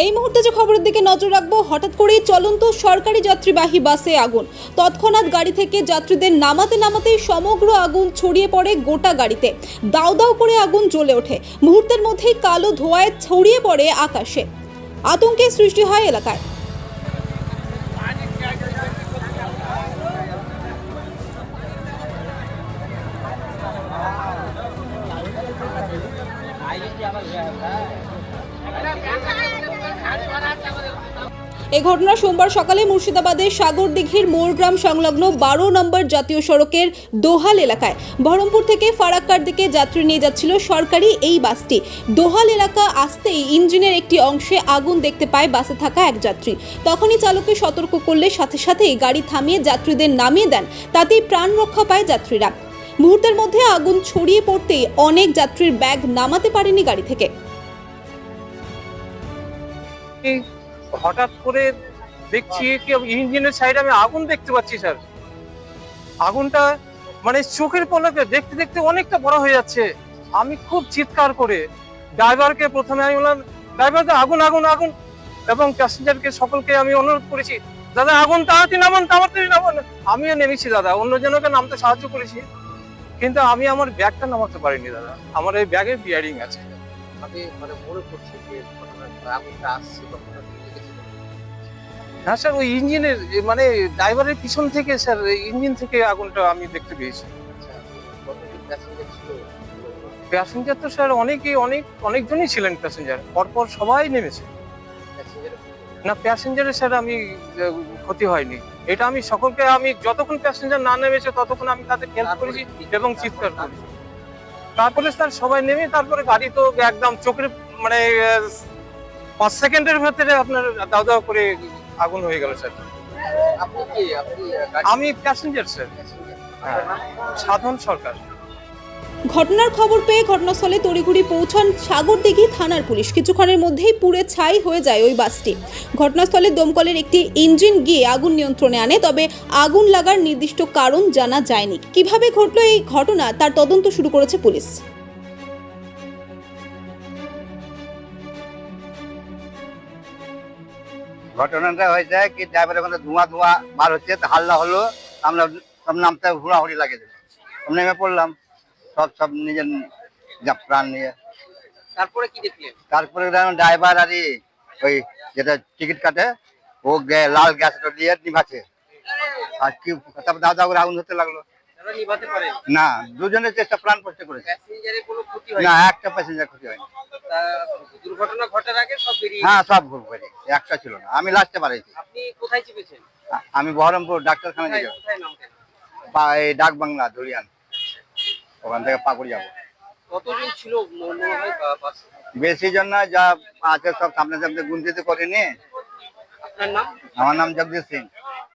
এই মুহূর্তে যে খবরের দিকে নজর রাখব, হঠাৎ করেই চলন্ত সরকারি যাত্রীবাহী বাসে আগুন। তৎক্ষণাৎ গাড়ি থেকে যাত্রীদের নামাতে নামাতেই সমগ্র আগুন ছড়িয়ে পড়ে গোটা গাড়িতে। দাউ দাউ করে আগুন জ্বলে ওঠে। মুহূর্তের মধ্যেই কালো ধোঁয়ায় ছড়িয়ে পড়ে আকাশে। আতঙ্কের সৃষ্টি হয় এলাকায়। এই ঘটনা সোমবার সকালে মুর্শিদাবাদের সাগরদিঘির মোরগ্রাম সংলগ্ন বারো নম্বর জাতীয় সড়কের দোহাল এলাকায়। বহরমপুর থেকে ফারাক্কার দিকে যাত্রী নিয়ে যাচ্ছিল সরকারি এই বাসটি। দোহাল এলাকা আসতেই ইঞ্জিনের একটি অংশে আগুন দেখতে পায় বাসে থাকা এক যাত্রী। তখনই চালককে সতর্ক করলে সাথে সাথেই গাড়ি থামিয়ে যাত্রীদের নামিয়ে দেন, তাতেই প্রাণ রক্ষা পায় যাত্রীরা। মুহূর্তের মধ্যে আগুন ছড়িয়ে পড়তেই অনেক যাত্রীর ব্যাগ নামাতে পারেনি গাড়ি থেকে। হঠাৎ করে দেখছি ইঞ্জিনের সাইডে আমি আগুন দেখতে পাচ্ছি স্যার আগুনটা মানে চোখের পলকে দেখতে দেখতে অনেকটা বড় হয়ে যাচ্ছে। আমি খুব চিৎকার করে ড্রাইভারকে প্রথমে আমি বললাম, ড্রাইভার আগুন আগুন আগুন! এবং প্যাসেঞ্জারকে, সকলকে আমি অনুরোধ করেছি, দাদা, আগুন তাড়াতাড়ি নামান তাড়াতাড়ি নামান! আমিও নেমেছি, দাদা, অন্যজনকে নামতে সাহায্য করেছি। কিন্তু আমি আমার ব্যাগটা নামাতে পারিনি, দাদা। আমার এই ব্যাগে বিয়ারিং আছে। আমি মানে মনে করছি যে আগুনটা আসছে, তখন। হ্যাঁ স্যার ওই ইঞ্জিনের মানে ড্রাইভারের পিছন থেকে স্যার ইঞ্জিন থেকে আগুনটা আমি দেখতে পেয়েছি। প্যাসেঞ্জার তো স্যার অনেকেই অনেক অনেকজনই ছিলেন প্যাসেঞ্জার। পরপর সবাই নেমেছে। প্যাসেঞ্জার না প্যাসেঞ্জারের স্যার আমি ক্ষতি হয়নি। এটা আমি সকলকে আমি যতক্ষণ প্যাসেঞ্জার না নেমেছে ততক্ষণ আমি তাদের হেল্প করেছি এবং চিৎকার করেছি। তারপরে স্যার সবাই নেমে তারপরে গাড়ি তো একদম চোখের মানে পাঁচ সেকেন্ডের ভেতরে আপনার দাও দাও করে আগুন হয়ে গেল স্যার। আপনি কি আপনি গাড়ি আমি প্যাসেঞ্জার স্যার। হ্যাঁ সাধন সরকার। ঘটনার খবর পেয়ে ঘটনাস্থলে তড়িঘড়ি পৌঁছান সাগরদিঘি থানার পুলিশ। কিছুক্ষণের মধ্যেই পুড়ে ছাই হয়ে যায় ওই বাসটি। ঘটনাস্থলে দমকলের একটি ইঞ্জিন গিয়ে আগুন নিয়ন্ত্রণে আনে তবে আগুন লাগার নির্দিষ্ট কারণ জানা যায়নি। কীভাবে ঘটল এই ঘটনা তার তদন্ত শুরু করেছে পুলিশ। ঘটনাটা হয়েছে কি ড্রাইভারের ওখানে ধোঁয়া ধোঁয়া বার হচ্ছে হাল্লা হলো আমরা সব নামতে হুড়াহুড়ি লাগে সব নেমে পড়লাম সব সব নিজের প্রাণ নিয়ে। তারপরে কি দেখলেন? তারপরে ড্রাইভার আর ওই যেটা টিকিট কাটে ও লাল গ্যাসটা দিয়ে নিভাছে আর কি তারপর দাও দাও করে আগুন হতে লাগল। না দুজনের চেষ্টা প্রাণ কষ্ট করেছে। না একটা প্যাসেঞ্জার ক্ষতি হয়নি। দুর্ঘটনা ঘটার আগে সব বেরিয়ে হ্যাঁ সব ঘুর একটা ছিল না। আমি লাস্টে পারিছি আপনি কোথায় চেপেছেন আমি বহরমপুর ডাক্তারখানা পা- এই ডাক বাংলা ধরিয়ান ওখান থেকে পাকুড় যাব। কতজন ছিল? বেশি জন্য যা আছে সব সামনে সামনে গুনতিতে করিনি আপনার নাম? আমার নাম জগদীশ সিং।